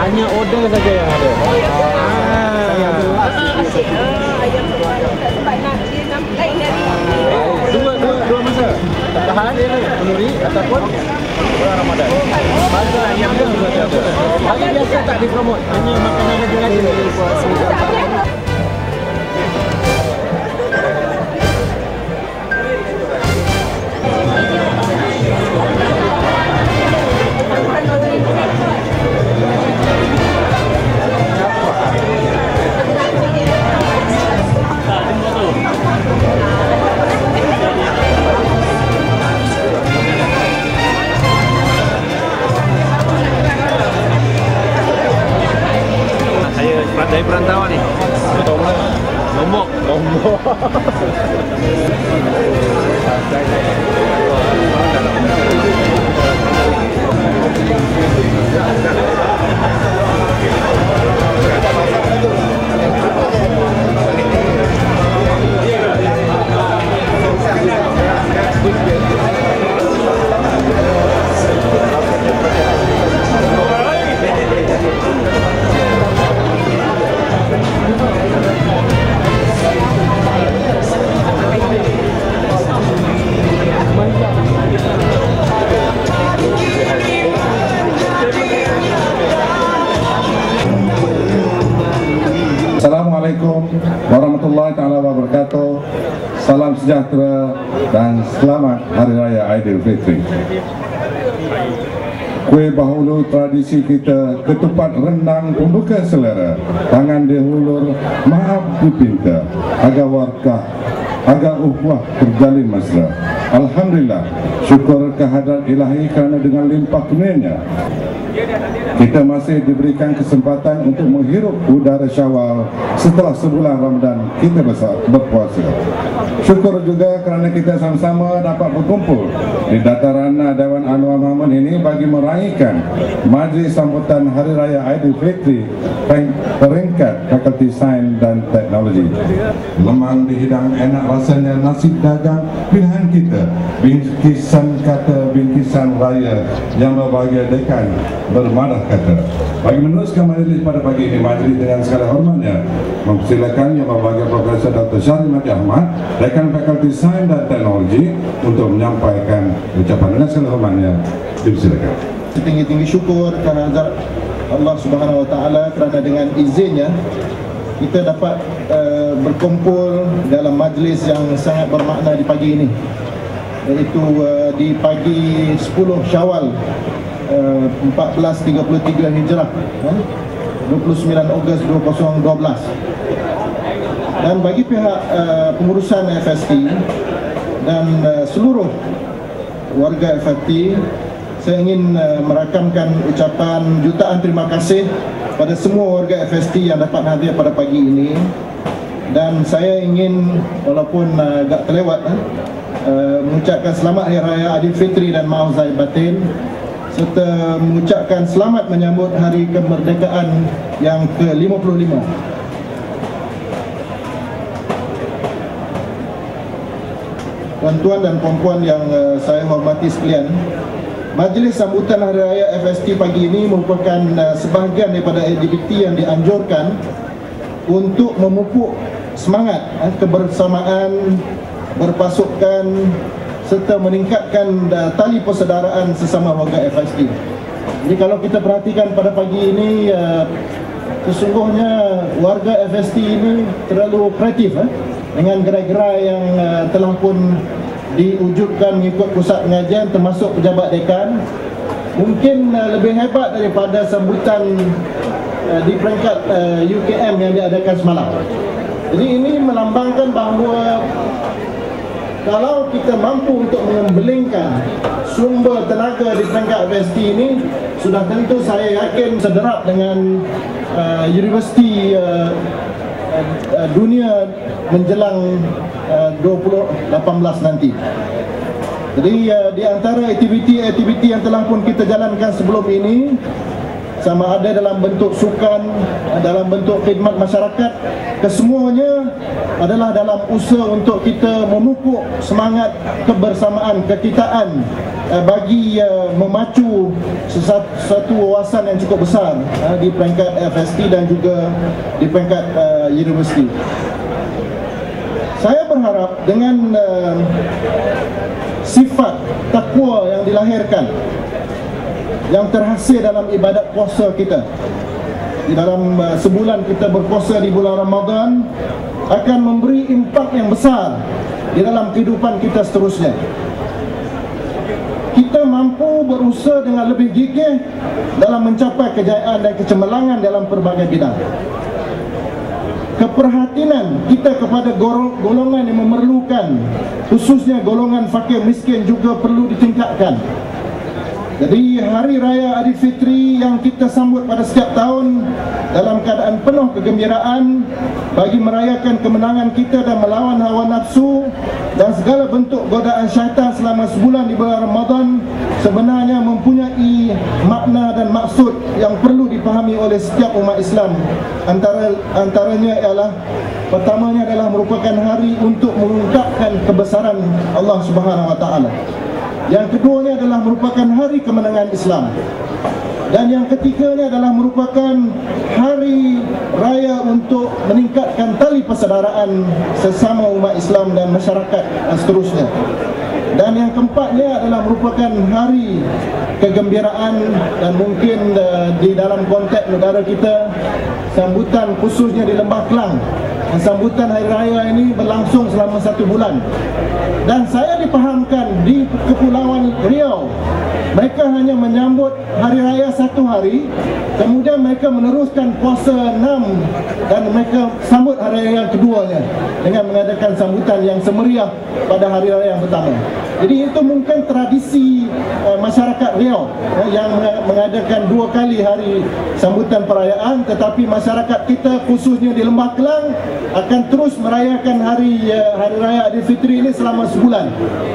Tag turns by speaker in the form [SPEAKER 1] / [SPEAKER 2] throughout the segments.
[SPEAKER 1] Hanya order saja yang ada. Dua, dua, dua masa. Tahan dia kenduri ataupun bulan Ramadan. Masa yang biasa tak dipromot, hanya makanan raja-raja.
[SPEAKER 2] Saya dari perantauan ni. Lombok.
[SPEAKER 1] Lombok.
[SPEAKER 3] Assalamualaikum dan selamat Hari Raya Aidilfitri. Kue bahulu tradisi kita ketupat rendang pembuka selera. Tangan dihulur maaf dipinta. Agar warkah agar uhwah terjalin mesra. Alhamdulillah syukur kehadrat ilahi kerana dengan limpah kurnianya kita masih diberikan kesempatan untuk menghirup udara syawal setelah sebulan Ramadan kita besar berpuasa. Syukur juga kerana kita sama-sama dapat berkumpul di dataran Dewan Anwar Mahmud ini bagi meraihkan majlis sambutan Hari Raya Aidilfitri peringkat Fakulti Sains dan Teknologi. Lemang dihidang enak rasanya nasi dagang pilihan kita. Bingkisan kata bingkisan raya yang berbahagia dekan bermarah kata. Bagi meneruskan majlis pada pagi ini, majlis dengan segala hormatnya mempersilakan Yang Berbahagia Profesor Dr. Syarif Mati Ahmad, Dekan Fakulti Sains dan Teknologi untuk menyampaikan ucapan dengan segala hormatnya. Dipersilakan.
[SPEAKER 4] setinggi-tinggi syukur kerana Allah Subhanahu Wa Taala kerana dengan izinnya kita dapat uh, berkumpul dalam majlis yang sangat bermakna di pagi ini iaitu uh, di pagi 10 Syawal uh, 1433 Hijrah eh, 29 Ogos 2012 dan bagi pihak uh, pengurusan FST dan uh, seluruh warga FST saya ingin uh, merakamkan ucapan jutaan terima kasih pada semua warga FST yang dapat hadir pada pagi ini. Dan saya ingin walaupun uh, agak terlewat uh, uh, mengucapkan selamat Hari Raya Aidilfitri dan Maaf Zahid Batin serta mengucapkan selamat menyambut Hari Kemerdekaan yang ke-55 Tuan-tuan dan puan-puan yang uh, saya hormati sekalian Majlis sambutan Hari Raya FST pagi ini merupakan uh, sebahagian daripada aktiviti yang dianjurkan untuk memupuk semangat kebersamaan, berpasukan serta meningkatkan uh, tali persaudaraan sesama warga FST. Jadi kalau kita perhatikan pada pagi ini uh, sesungguhnya warga FST ini terlalu kreatif eh, dengan gerai-gerai yang uh, telah pun diwujudkan mengikut pusat pengajian termasuk pejabat dekan mungkin uh, lebih hebat daripada sambutan uh, di peringkat uh, UKM yang diadakan semalam jadi ini melambangkan bahawa kalau kita mampu untuk mengembelingkan sumber tenaga di peringkat FST ini sudah tentu saya yakin sederap dengan uh, universiti uh, uh, dunia menjelang uh, 2018 nanti. Jadi uh, di antara aktiviti-aktiviti yang telah pun kita jalankan sebelum ini sama ada dalam bentuk sukan, dalam bentuk khidmat masyarakat, kesemuanya adalah dalam usaha untuk kita memupuk semangat kebersamaan, kekitaan eh, bagi memacu satu wawasan yang cukup besar uh, di peringkat FST dan juga di peringkat uh, universiti. Saya berharap dengan sifat takwa yang dilahirkan yang terhasil dalam ibadat puasa kita. Di dalam uh, sebulan kita berpuasa di bulan Ramadan akan memberi impak yang besar di dalam kehidupan kita seterusnya. Kita mampu berusaha dengan lebih gigih dalam mencapai kejayaan dan kecemerlangan dalam pelbagai bidang. Keperhatian kita kepada golongan yang memerlukan khususnya golongan fakir miskin juga perlu ditingkatkan jadi hari raya Aidilfitri yang kita sambut pada setiap tahun dalam keadaan penuh kegembiraan bagi merayakan kemenangan kita dan melawan hawa nafsu dan segala bentuk godaan syaitan selama sebulan di bulan Ramadan sebenarnya mempunyai makna dan maksud yang perlu dipahami oleh setiap umat Islam. Antara antaranya ialah pertamanya adalah merupakan hari untuk mengungkapkan kebesaran Allah Subhanahu Wa Taala. Yang keduanya adalah merupakan hari kemenangan Islam dan yang ketiganya adalah merupakan hari raya untuk meningkatkan tali persaudaraan sesama umat Islam dan masyarakat dan seterusnya. Dan yang keempatnya adalah merupakan hari kegembiraan dan mungkin uh, di dalam konteks negara kita sambutan khususnya di Lembah Kelang sambutan hari raya ini berlangsung selama satu bulan. Dan saya dipahamkan di Kepulauan Riau mereka hanya menyambut hari raya satu hari kemudian mereka meneruskan puasa enam dan mereka sambut hari raya yang keduanya dengan mengadakan sambutan yang semeriah pada hari raya yang pertama. Jadi itu mungkin tradisi uh, masyarakat Riau uh, yang mengadakan dua kali hari sambutan perayaan tetapi masyarakat kita khususnya di Lembah Kelang akan terus merayakan hari uh, hari raya Aidilfitri ini selama sebulan.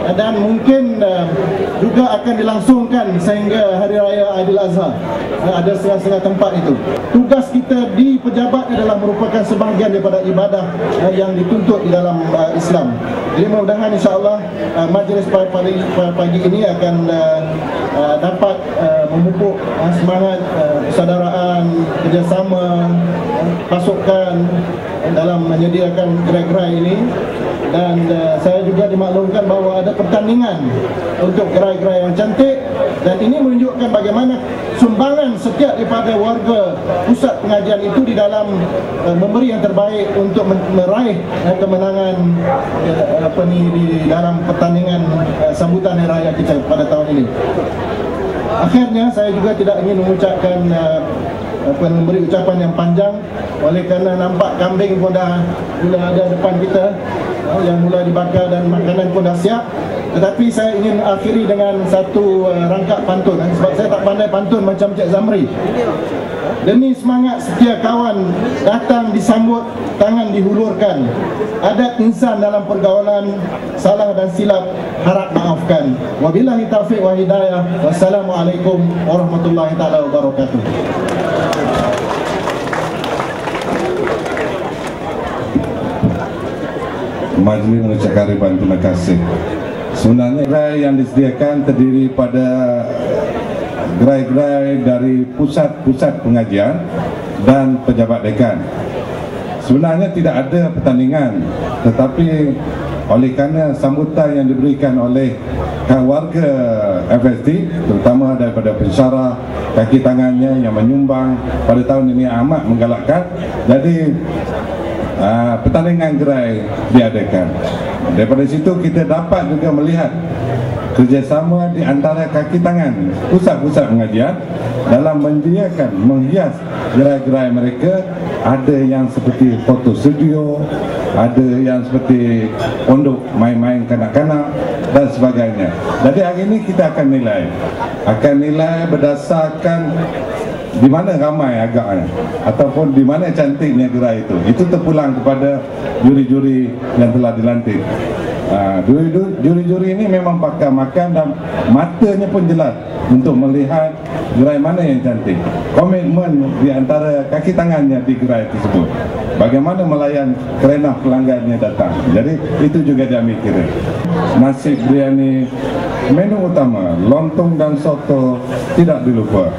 [SPEAKER 4] Uh, dan mungkin uh, juga akan dilangsungkan sehingga hari raya Aidil Azhar uh, ada setengah-setengah tempat itu. Tugas kita di pejabat adalah merupakan sebahagian daripada ibadah uh, yang dituntut di dalam uh, Islam. Jadi mudah-mudahan insyaAllah majlis pagi, pagi ini akan dapat memupuk semangat persaudaraan, kerjasama, pasukan dalam menyediakan gerai-gerai ini dan uh, saya juga dimaklumkan bahawa ada pertandingan untuk gerai-gerai yang cantik dan ini menunjukkan bagaimana sumbangan setiap daripada warga pusat pengajian itu di dalam uh, memberi yang terbaik untuk meraih uh, kemenangan uh, apa ni di dalam pertandingan uh, sambutan hari raya kita pada tahun ini. Akhirnya saya juga tidak ingin mengucapkan uh, apa memberi ucapan yang panjang oleh kerana nampak kambing pun dah mula ada depan kita yang mula dibakar dan makanan pun dah siap. Tetapi saya ingin akhiri dengan satu uh, rangkap pantun eh, sebab saya tak pandai pantun macam Cik Zamri. Demi semangat setia kawan datang disambut tangan dihulurkan. Adat insan dalam pergaulan salah dan silap harap maafkan. Wabillahi taufiq wa hidayah. Wassalamualaikum warahmatullahi taala wabarakatuh
[SPEAKER 3] Majlis mengucapkan ribuan terima kasih Sebenarnya gerai yang disediakan terdiri pada gerai-gerai dari pusat-pusat pengajian dan pejabat dekan. Sebenarnya tidak ada pertandingan tetapi oleh kerana sambutan yang diberikan oleh warga FSD terutama daripada pensyarah kaki tangannya yang menyumbang pada tahun ini amat menggalakkan jadi uh, pertandingan gerai diadakan. Daripada situ kita dapat juga melihat kerjasama di antara kaki tangan pusat-pusat pengajian dalam menyediakan menghias gerai-gerai mereka. Ada yang seperti foto studio ada yang seperti pondok main-main kanak-kanak dan sebagainya. Jadi hari ini kita akan nilai. Akan nilai berdasarkan di mana ramai agaknya ataupun di mana cantiknya gerai itu itu terpulang kepada juri-juri yang telah dilantik ha, juri-juri ini memang pakar makan dan matanya pun jelas untuk melihat gerai mana yang cantik. Komitmen di antara kaki tangannya di gerai tersebut. Bagaimana melayan kerana pelanggannya datang. Jadi itu juga dia mikir. Nasi biryani menu utama lontong dan soto tidak dilupa.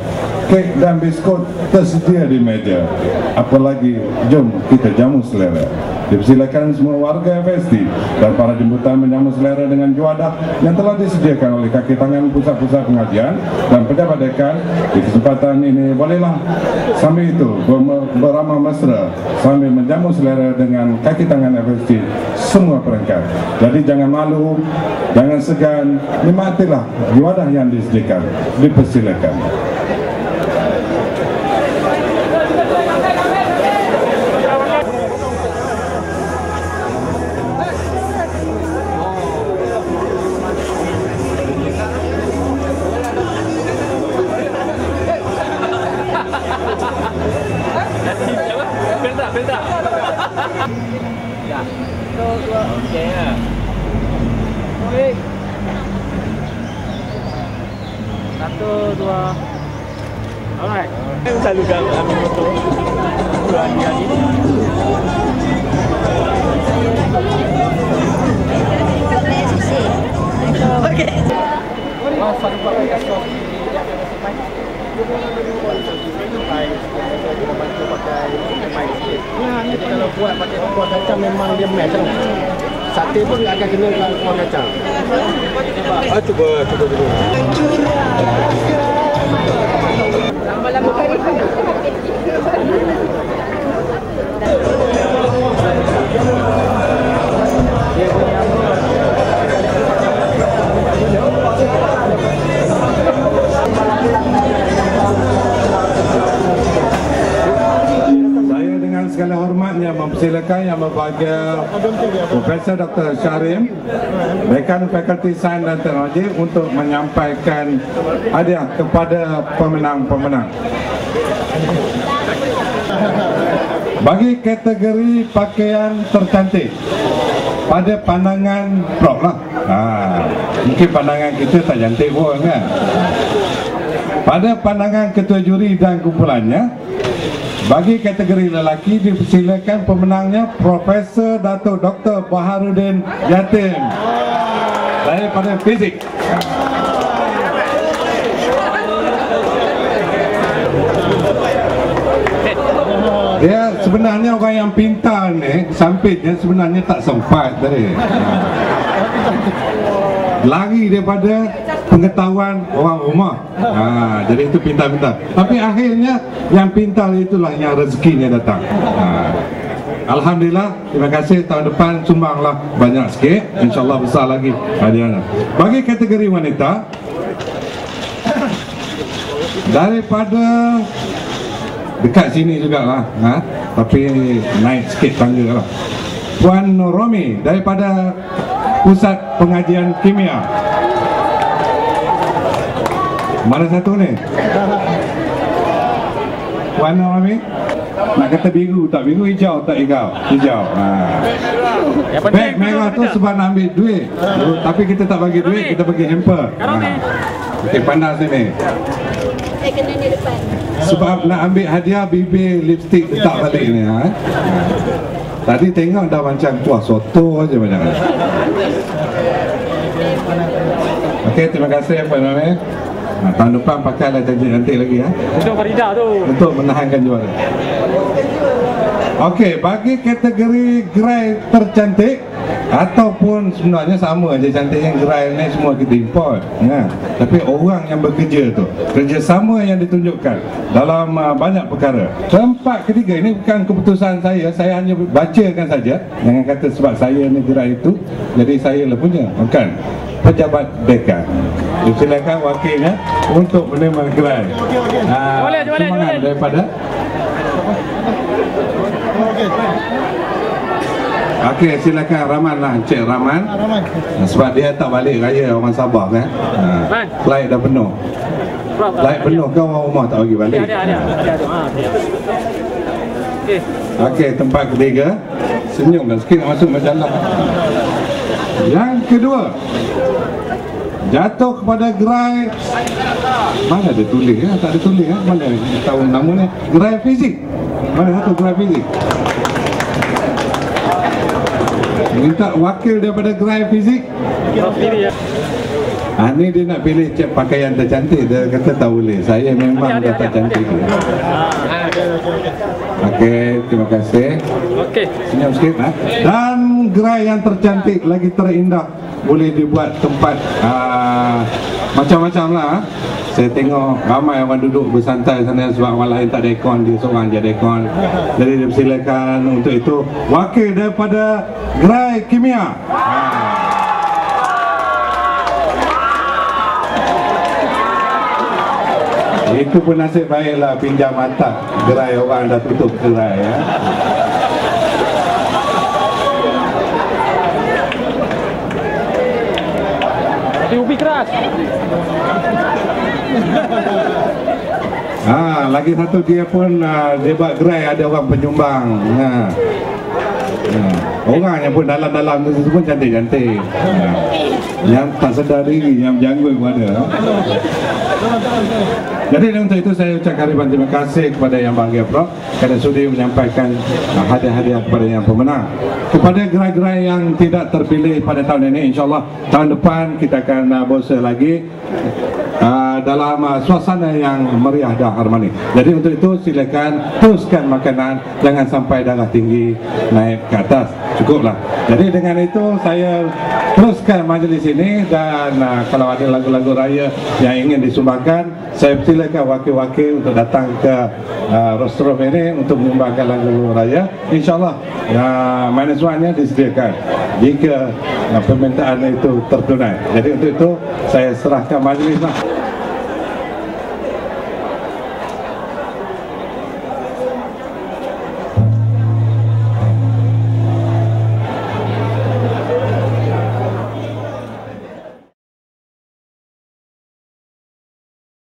[SPEAKER 3] Kek dan biskut tersedia di meja. Apalagi jom kita jamu selera. Dipersilakan semua warga FST dan para jemputan menyambut selera dengan juadah yang telah disediakan oleh kaki tangan pusat-pusat pengajian dan pejabat dekan. Di kesempatan ini bolehlah sambil itu ber- beramah mesra sambil menjamu selera dengan kaki tangan FST semua perangkat. Jadi jangan malu, jangan segan, nikmatilah juadah yang disediakan. Dipersilakan.
[SPEAKER 1] Buat pakai kuah kacang memang dia match. Sate pun akan kena kuah kacang. Ah, cuba, cuba dulu.
[SPEAKER 3] Saya dengan segala hormatnya mempersilakan Yang Berbahagia Profesor Dr. Syarim Dekan Fakulti Sains dan Teknologi Untuk menyampaikan hadiah kepada pemenang-pemenang Bagi kategori pakaian tercantik Pada pandangan Prof lah ha, Mungkin pandangan kita tak cantik pun kan pada pandangan ketua juri dan kumpulannya bagi kategori lelaki dipersilakan pemenangnya Profesor Datuk Dr. Baharudin Yatim daripada fizik. Dia sebenarnya orang yang pintar ni sampitnya sebenarnya tak sempat tadi. Lari daripada pengetahuan orang rumah. Ha, jadi itu pintar-pintar. Tapi akhirnya yang pintar itulah yang rezekinya datang. Ha. Alhamdulillah, terima kasih tahun depan sumbanglah banyak sikit. InsyaAllah besar lagi hadiahnya. Bagi kategori wanita, daripada dekat sini jugalah, ha? tapi naik sikit tangga lah. Puan Romi daripada Pusat Pengajian Kimia. Mana satu ni? Puan Romi? Nak kata biru tak biru, hijau tak hijau? Hijau. Ha.
[SPEAKER 2] Yang penting
[SPEAKER 3] Beg merah tu sebab nak ambil duit. Tapi kita tak bagi duit, kita bagi hamper. Ha. Okey, pandang sini.
[SPEAKER 5] Saya kena di depan.
[SPEAKER 3] Sebab nak ambil hadiah bibir lipstick letak balik ni ha. Tadi tengok dah macam kuah soto macam ni. Okey, terima kasih Puan Mame. Ha, tahun depan pakailah cantik-cantik lagi ha.
[SPEAKER 2] Untuk Farida tu.
[SPEAKER 3] Untuk menahankan juara. Okey, bagi kategori gerai tercantik ataupun sebenarnya sama aja cantiknya gerai ni semua kita import. Ya. Tapi orang yang bekerja tu, kerjasama yang ditunjukkan dalam uh, banyak perkara. Tempat ketiga ini bukan keputusan saya, saya hanya bacakan saja. Jangan kata sebab saya ni gerai itu, jadi saya lah punya. Bukan. Pejabat dekan. Silakan wakilnya untuk menerima gerai. Ah,
[SPEAKER 2] Boleh, boleh,
[SPEAKER 3] sumbangan
[SPEAKER 2] boleh.
[SPEAKER 3] Daripada Okey, silakan Rahman lah, Encik Rahman.
[SPEAKER 4] Rahman.
[SPEAKER 3] Sebab dia tak balik raya orang Sabah kan. Ha.
[SPEAKER 2] Man.
[SPEAKER 3] Flight dah penuh.
[SPEAKER 2] Prof.
[SPEAKER 3] Flight penuh ke orang rumah tak bagi balik.
[SPEAKER 2] ada, ada. Ada, ada. Okey.
[SPEAKER 3] Tempat ketiga. Senyum dan sikit nak masuk majalah. Yang kedua. jatuh kepada gerai mana ada tulis ya? tak ada tulis ya? mana tahu nama ni gerai fizik mana satu gerai fizik minta wakil daripada gerai fizik. Ah ni dia nak pilih cek pakaian tercantik dia kata tak boleh. Saya memang dah tak cantik. Okey, terima kasih.
[SPEAKER 2] Okey.
[SPEAKER 3] Senyum sikit ha? Dan gerai yang tercantik lagi terindah boleh dibuat tempat ah, macam-macam lah. ha? Saya tengok ramai orang duduk bersantai sana sebab orang lain tak ada aircon, dia seorang je ada aircon. Jadi dipersilakan untuk itu wakil daripada gerai kimia. Ha. Itu pun nasib baiklah pinjam mata gerai orang dah tutup gerai ya.
[SPEAKER 2] Tapi ubi keras.
[SPEAKER 3] Ha, lagi satu dia pun dia buat gerai ada orang penyumbang. Ha. Ha. Orang yang pun dalam-dalam tu pun cantik-cantik. Ha. Yang tak sedar diri, yang janggut pun ada. Jadi untuk itu saya ucapkan ribuan terima kasih kepada yang bahagia Prof kerana sudi menyampaikan uh, hadiah-hadiah kepada yang pemenang. Kepada gerai-gerai yang tidak terpilih pada tahun ini, insyaAllah tahun depan kita akan uh, berusaha lagi uh, dalam uh, suasana yang meriah dan harmoni. Jadi untuk itu silakan teruskan makanan, jangan sampai darah tinggi naik ke atas. Cukuplah. Jadi dengan itu saya teruskan majlis ini dan uh, kalau ada lagu-lagu raya yang ingin disumbangkan, saya silakan wakil-wakil untuk datang ke uh, rostrum ini untuk menyumbangkan lagu raya. InsyaAllah uh, manajemennya disediakan jika uh, permintaan itu tertunai. Jadi untuk itu saya serahkan majlis lah.